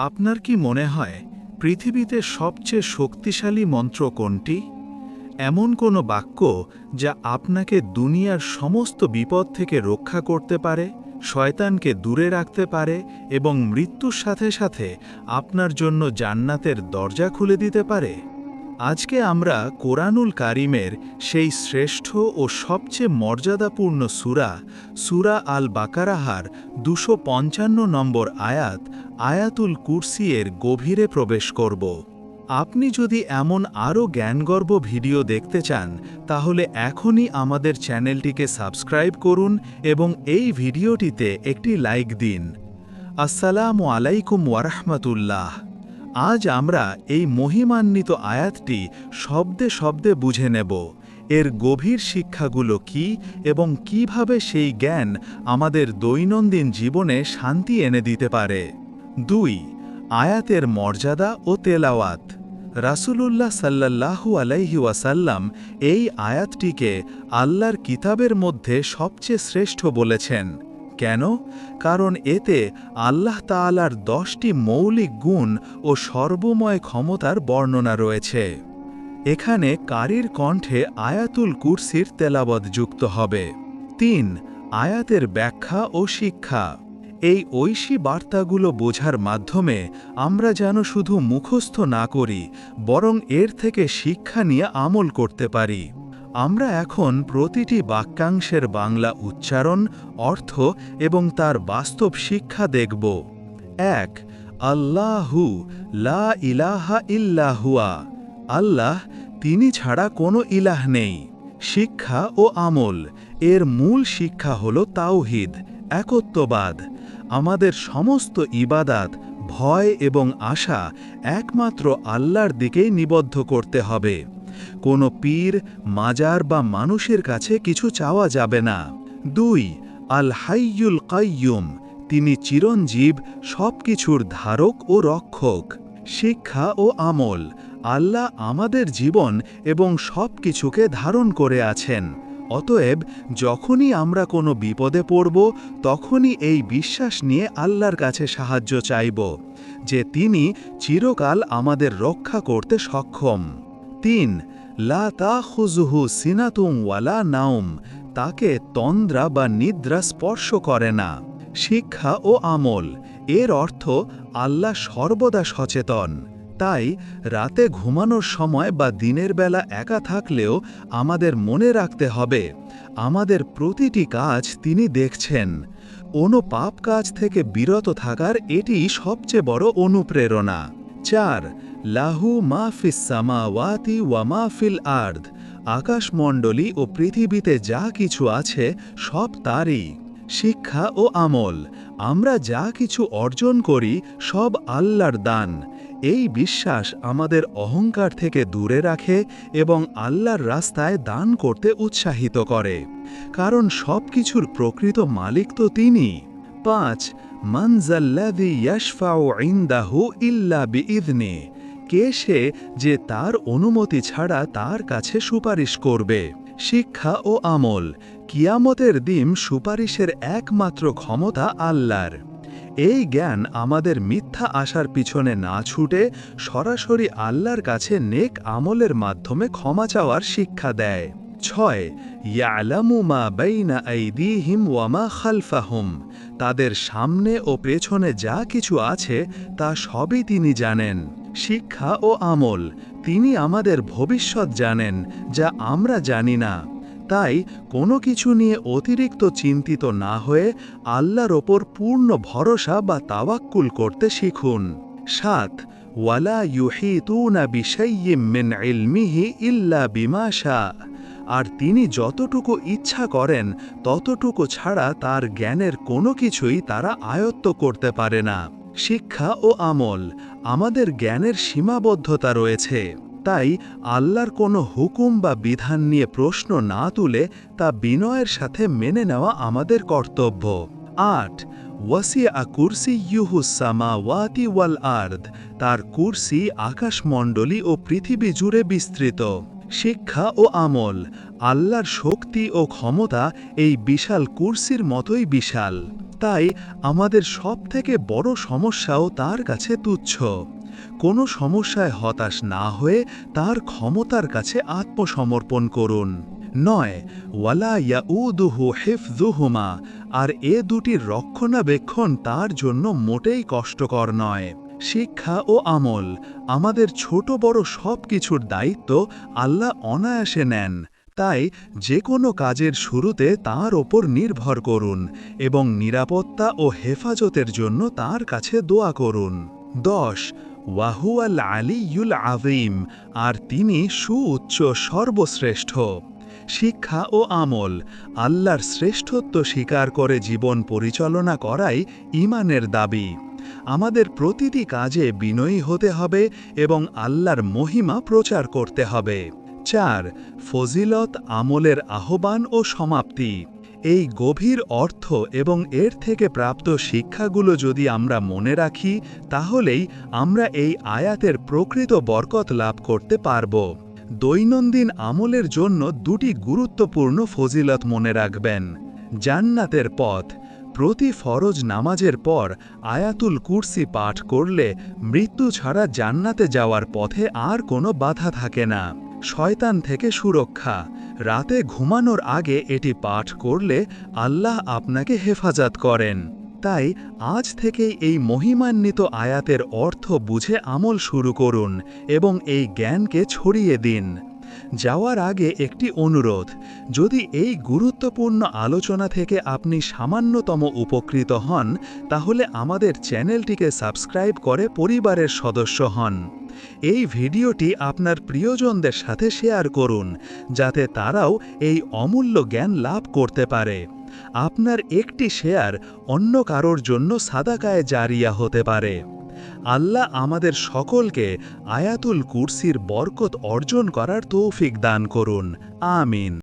আপনার কি মনে হয় পৃথিবীতে সবচেয়ে শক্তিশালী মন্ত্র কোনটি? এমন কোনো বাক্য যা আপনাকে দুনিয়ার সমস্ত বিপদ থেকে রক্ষা করতে পারে, শয়তানকে দূরে রাখতে পারে এবং মৃত্যুর সাথে সাথে আপনার জন্য জান্নাতের দরজা খুলে দিতে পারে? আজকে আমরা কোরআনুল কারিমের সেই শ্রেষ্ঠ ও সবচেয়ে মর্যাদাপূর্ণ সুরা সুরা আল বাকারাহার দুশো নম্বর আয়াত আয়াতুল কুরসি এর গভীরে প্রবেশ করব। আপনি যদি এমন আরও জ্ঞানগর্ব ভিডিও দেখতে চান, তাহলে এখনই আমাদের চ্যানেলটিকে সাবস্ক্রাইব করুন এবং এই ভিডিওটিতে একটি লাইক দিন। আসসালামু আলাইকুম ওয়ারহমতুল্লাহ। আজ আমরা এই মহিমান্বিত আয়াতটি শব্দে শব্দে বুঝে নেব। এর গভীর শিক্ষাগুলো কি এবং কীভাবে সেই জ্ঞান আমাদের দৈনন্দিন জীবনে শান্তি এনে দিতে পারে? দুই, আয়াতের মর্যাদা ও তেলাওয়াত। রাসূলুল্লাহ সাল্লাল্লাহু আলাইহি ওয়াসাল্লাম এই আয়াতটিকে আল্লাহর কিতাবের মধ্যে সবচেয়ে শ্রেষ্ঠ বলেছেন। কেন? কারণ এতে আল্লাহ তাআলার দশটি মৌলিক গুণ ও সর্বময় ক্ষমতার বর্ণনা রয়েছে। এখানে কারির কণ্ঠে আয়াতুল কুরসির তেলাবদ যুক্ত হবে। তিন, আয়াতের ব্যাখ্যা ও শিক্ষা। এই ঐশী বার্তাগুলো বোঝার মাধ্যমে আমরা যেন শুধু মুখস্থ না করি, বরং এর থেকে শিক্ষা নিয়ে আমল করতে পারি। আমরা এখন প্রতিটি বাক্যাংশের বাংলা উচ্চারণ, অর্থ এবং তার বাস্তব শিক্ষা দেখব। এক, আল্লাহু লা ইলাহা ইল্লাহুয়া আল্লাহ, তিনি ছাড়া কোনো ইলাহ নেই। শিক্ষা ও আমল, এর মূল শিক্ষা হল তাওহিদ, একত্ববাদ। আমাদের সমস্ত ইবাদাত, ভয় এবং আশা একমাত্র আল্লাহর দিকেই নিবদ্ধ করতে হবে। কোনো পীর, মাজার বা মানুষের কাছে কিছু চাওয়া যাবে না। দুই আল হাইয়ুল কাইয়ুম, তিনি চিরঞ্জীব সব কিছুর ধারক ও রক্ষক। শিক্ষা ও আমল, আল্লাহ আমাদের জীবন এবং সব কিছুকে ধারণ করে আছেন। অতএব যখনই আমরা কোনো বিপদে পড়ব, তখনই এই বিশ্বাস নিয়ে আল্লাহর কাছে সাহায্য চাইব, যে তিনি চিরকাল আমাদের রক্ষা করতে সক্ষম। তিন, লা তা খুজুহু সিনাতুম ওয়ালা নাউম তাকে তন্দ্রা বা নিদ্রা স্পর্শ করে না। শিক্ষা ও আমল, এর অর্থ আল্লাহ সর্বদা সচেতন। তাই রাতে ঘুমানোর সময় বা দিনের বেলা একা থাকলেও আমাদের মনে রাখতে হবে, আমাদের প্রতিটি কাজ তিনি দেখছেন। কোনো পাপ কাজ থেকে বিরত থাকার এটি সবচেয়ে বড় অনুপ্রেরণা। চার, লাহু মাহফিস সামাওয়াতি ওয়া মাহফিল আর্ধ আকাশমণ্ডলী ও পৃথিবীতে যা কিছু আছে সব তারই। শিক্ষা ও আমল। আমরা যা কিছু অর্জন করি সব আল্লাহর দান। এই বিশ্বাস আমাদের অহংকার থেকে দূরে রাখে এবং আল্লাহর রাস্তায় দান করতে উৎসাহিত করে। কারণ সব কিছুর প্রকৃত মালিক তো তিনি। পাঁচ মনজাল্লাদি ইল্লা বিইদনে কে সে যে তার অনুমতি ছাড়া তার কাছে সুপারিশ করবে? শিক্ষা ও আমল। কিয়ামতের দিন সুপারিশের একমাত্র ক্ষমতা আল্লাহর। এই জ্ঞান আমাদের মিথ্যা আসার পিছনে না ছুটে সরাসরি আল্লাহর কাছে নেক আমলের মাধ্যমে ক্ষমা চাওয়ার শিক্ষা দেয়। ছয়, ইয়ালামু মা ওয়ামা খালফাহুম। তাদের সামনে ও পেছনে যা কিছু আছে তা সবই তিনি জানেন। শিক্ষা ও আমল, তিনি আমাদের ভবিষ্যৎ জানেন, যা আমরা জানি না। তাই কোনো কিছু নিয়ে অতিরিক্ত চিন্তিত না হয়ে আল্লাহর ওপর পূর্ণ ভরসা বা তাওয়াক্কুল করতে শিখুন। সাত, ওয়ালা ইউহিতুনা বিশাইয়িম মিন ইলমিহি ইল্লা বিমাশা আর তিনি যতটুকু ইচ্ছা করেন, ততটুকু ছাড়া তার জ্ঞানের কোনো কিছুই তারা আয়ত্ত করতে পারে না। শিক্ষা ও আমল, আমাদের জ্ঞানের সীমাবদ্ধতা রয়েছে। তাই আল্লাহর কোনো হুকুম বা বিধান নিয়ে প্রশ্ন না তুলে তা বিনয়ের সাথে মেনে নেওয়া আমাদের কর্তব্য। আট ওয়াসিয়া কুরসি ইউহুসামা ওয়াতি ওয়াল আর্দ, তার কুরসি আকাশমণ্ডলী ও পৃথিবী জুড়ে বিস্তৃত। শিক্ষা ও আমল, আল্লাহর শক্তি ও ক্ষমতা এই বিশাল কুরসির মতোই বিশাল। তাই আমাদের সবথেকে বড় সমস্যাও তার কাছে তুচ্ছ। কোনো সমস্যায় হতাশ না হয়ে তার ক্ষমতার কাছে আত্মসমর্পণ করুন। নয়, ওয়ালা ইয়াউদুহু হিফজুহুমা আর এ দুটির রক্ষণাবেক্ষণ তার জন্য মোটেই কষ্টকর নয়। শিক্ষা ও আমল, আমাদের ছোট বড় সব কিছুর দায়িত্ব আল্লাহ অনায়াসে নেন। তাই যে কোনো কাজের শুরুতে তার ওপর নির্ভর করুন এবং নিরাপত্তা ও হেফাজতের জন্য তার কাছে দোয়া করুন। দশ ওয়াহুয়াল আলিউল আযীম, আর তিনি সুউচ্চ, সর্বশ্রেষ্ঠ। শিক্ষা ও আমল, আল্লাহর শ্রেষ্ঠত্ব স্বীকার করে জীবন পরিচালনা করাই ইমানের দাবি। আমাদের প্রতিটি কাজে বিনয়ী হতে হবে এবং আল্লাহর মহিমা প্রচার করতে হবে। চার, ফজিলত আমলের আহ্বান ও সমাপ্তি। এই গভীর অর্থ এবং এর থেকে প্রাপ্ত শিক্ষাগুলো যদি আমরা মনে রাখি, তাহলেই আমরা এই আয়াতের প্রকৃত বরকত লাভ করতে পারব। দৈনন্দিন আমলের জন্য দুটি গুরুত্বপূর্ণ ফজিলত মনে রাখবেন। জান্নাতের পথ, প্রতি ফরজ নামাজের পর আয়াতুল কুরসি পাঠ করলে মৃত্যু ছাড়া জান্নাতে যাওয়ার পথে আর কোনো বাধা থাকে না। শয়তান থেকে সুরক্ষা রাতে ঘুমানোর আগে এটি পাঠ করলে আল্লাহ আপনাকে হেফাজত করেন। তাই আজ থেকেই এই মহিমান্বিত আয়াতের অর্থ বুঝে আমল শুরু করুন এবং এই জ্ঞানকে ছড়িয়ে দিন। যাওয়ার আগে একটি অনুরোধ, যদি এই গুরুত্বপূর্ণ আলোচনা থেকে আপনি সামান্যতম উপকৃত হন, তাহলে আমাদের চ্যানেলটিকে সাবস্ক্রাইব করে পরিবারের সদস্য হন। এই ভিডিওটি আপনার প্রিয়জনদের সাথে শেয়ার করুন, যাতে তারাও এই অমূল্য জ্ঞান লাভ করতে পারে। আপনার একটি শেয়ার অন্য কারোর জন্য সাদাকায় জারিয়া হতে পারে। আল্লাহ আমাদের সকলকে আয়াতুল কুরসির বরকত অর্জন করার তৌফিক দান করুন। আমিন।